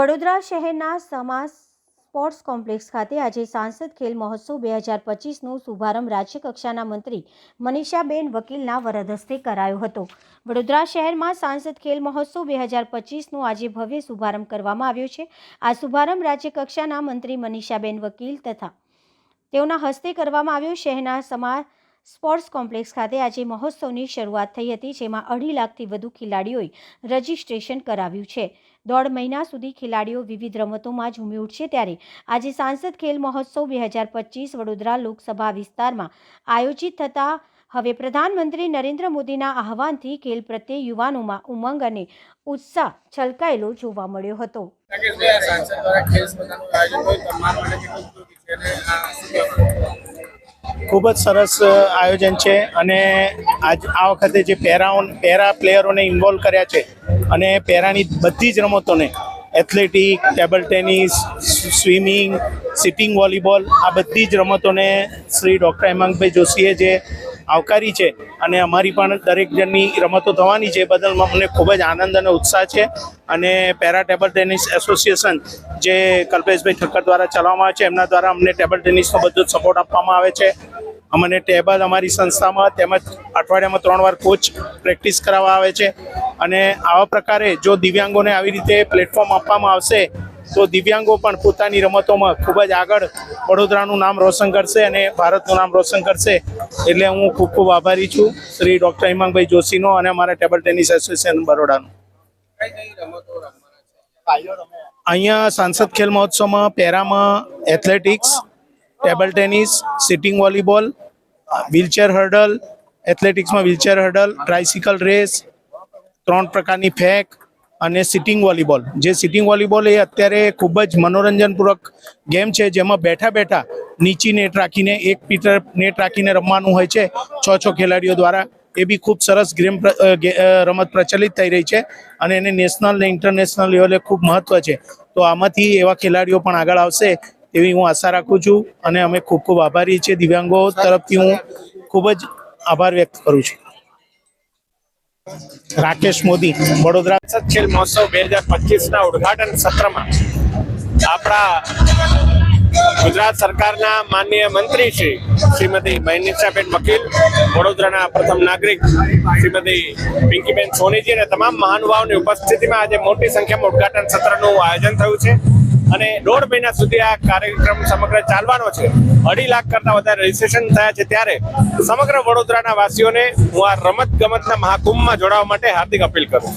વડોદરા શહેરના સમાસ sports complex ખાતે આજે સાંસદ ખેલ મહોત્સવ બે હજાર પચીસનો શુભારંભ રાજ્યકક્ષાના મંત્રી મનીષાબેન વકીલના વરદ હસ્તે કરાયો હતો. વડોદરા શહેરમાં સાંસદ ખેલ મહોત્સવ બે હજાર પચીસનો આજે ભવ્ય શુભારંભ કરવામાં આવ્યો છે. આ શુભારંભ રાજ્યકક્ષાના મંત્રી મનીષાબેન વકીલ તથા તેઓના હસ્તે કરવામાં આવ્યો. શહેરના સમા સ્પોર્ટ્સ કોમ્પ્લેક્સ ખાતે આજે મહોત્સવની શરૂઆત થઈ હતી, જેમાં અઢી લાખથી વધુ ખેલાડીઓએ રજીસ્ટ્રેશન કરાવ્યું છે. દોઢ મહિના સુધી ખેલાડીઓ વિવિધ રમતોમાં ઝૂમી ઉઠશે ત્યારે આજે સાંસદ ખેલ મહોત્સવ બે હજાર પચીસ વડોદરા લોકસભા વિસ્તારમાં આયોજિત થતા હવે પ્રધાનમંત્રી નરેન્દ્ર મોદીના આહવાનથી ખેલ પ્રત્યે યુવાનોમાં ઉમંગ અને ઉત્સાહ છલકાયેલો જોવા મળ્યો હતો? ખૂબ જ સરસ આયોજન છે અને આજ આ વખતે જે પેરાઓ પેરા પ્લેયરોને ઇન્વોલ્વ કર્યા છે અને પેરાની બધી જ રમતોને, athletic, table tennis, swimming, sitting volleyball, આ બધી જ રમતોને શ્રી ડૉક્ટર હેમાંગભાઈ જોશીએ જે આવકારી છે અને અમારી પણ દરેક જણની રમતો થવાની છે બદલમાં બદલ મને ખૂબ જ આનંદ અને ઉત્સાહ છે. અને પેરા ટેબલ ટેનિસ એસોસિએશન જે કલ્પેશભાઈ ઠક્કર દ્વારા ચલાવવામાં આવે છે, એમના દ્વારા અમને ટેબલ ટેનિસનો બધો સપોર્ટ આપવામાં આવે છે. અમને ટેબલ અમારી સંસ્થામાં તેમજ અઠવાડિયામાં ત્રણ વાર કોચ પ્રેક્ટિસ કરાવવા આવે છે. અને આવા પ્રકારે જો દિવ્યાંગોને આવી રીતે પ્લેટફોર્મ આપવામાં આવશે, તો દિવ્યાંગો પણ પોતાની રમતોમાં ખૂબ જ આગળ વડોદરાનું નામ રોશન કરશે અને ભારતનું નામ રોશન કરશે. એટલે હું ખૂબ ખૂબ આભારી છું શ્રી ડૉક્ટર હિમાંગભાઈ જોશીનો અને અમારા ટેબલ ટેનિસ એસોસિએશન બરોડાનો. અહીંયા સાંસદ ખેલ મહોત્સવમાં પેરામાં athletics table tennis sitting volleyball wheelchair hurdle એથ્લેટિક્સમાં wheelchair hurdle tricycle race ત્રણ પ્રકારની ફેંક અને સિટિંગ વોલીબોલ જે સિટિંગ વોલીબોલ એ અત્યારે ખૂબ જ મનોરંજનપૂર્વક ગેમ છે, જેમાં બેઠા બેઠા નીચી નેટ રાખીને, એક મીટર નેટ રાખીને રમવાનું હોય છે. છ છ ખેલાડીઓ દ્વારા એ બી ખૂબ સરસ ગેમ રમત પ્રચલિત થઈ રહી છે અને એને નેશનલ ને ઇન્ટરનેશનલ લેવલે ખૂબ મહત્વ છે. તો આમાંથી એવા ખેલાડીઓ પણ આગળ આવશે એવી હું આશા રાખું છું અને અમે ખૂબ ખૂબ આભારી છીએ. દિવ્યાંગો તરફથી હું ખૂબ જ આભાર વ્યક્ત કરું છું. રાકેશ મોદી, વડોદરા ખેલ મહોત્સવ બે હજાર પચીસના ઉદઘાટન સત્રમાં આપણા ગુજરાત સરકારના માનનીય મંત્રી શ્રી શ્રીમતી મહેનિષાબેન વકીલ, વડોદરાના પ્રથમ નાગરિક શ્રીમતી પિંકીબેન સોનીજી અને તમામ મહાનુભાવોની ઉપસ્થિતિમાં આજે મોટી સંખ્યામાં ઉદઘાટન સત્રનું આયોજન થયું છે. અને દોઢ મહિના સુધી આ કાર્યક્રમ સમગ્ર ચાલવાનો છે. અઢી લાખ કરતા વધારે રજીસ્ટ્રેશન થયા છે ત્યારે સમગ્ર વડોદરાના વાસીઓને હું આ રમત ગમતના મહાકુંભમાં જોડાવા માટે હાર્દિક અપીલ કરું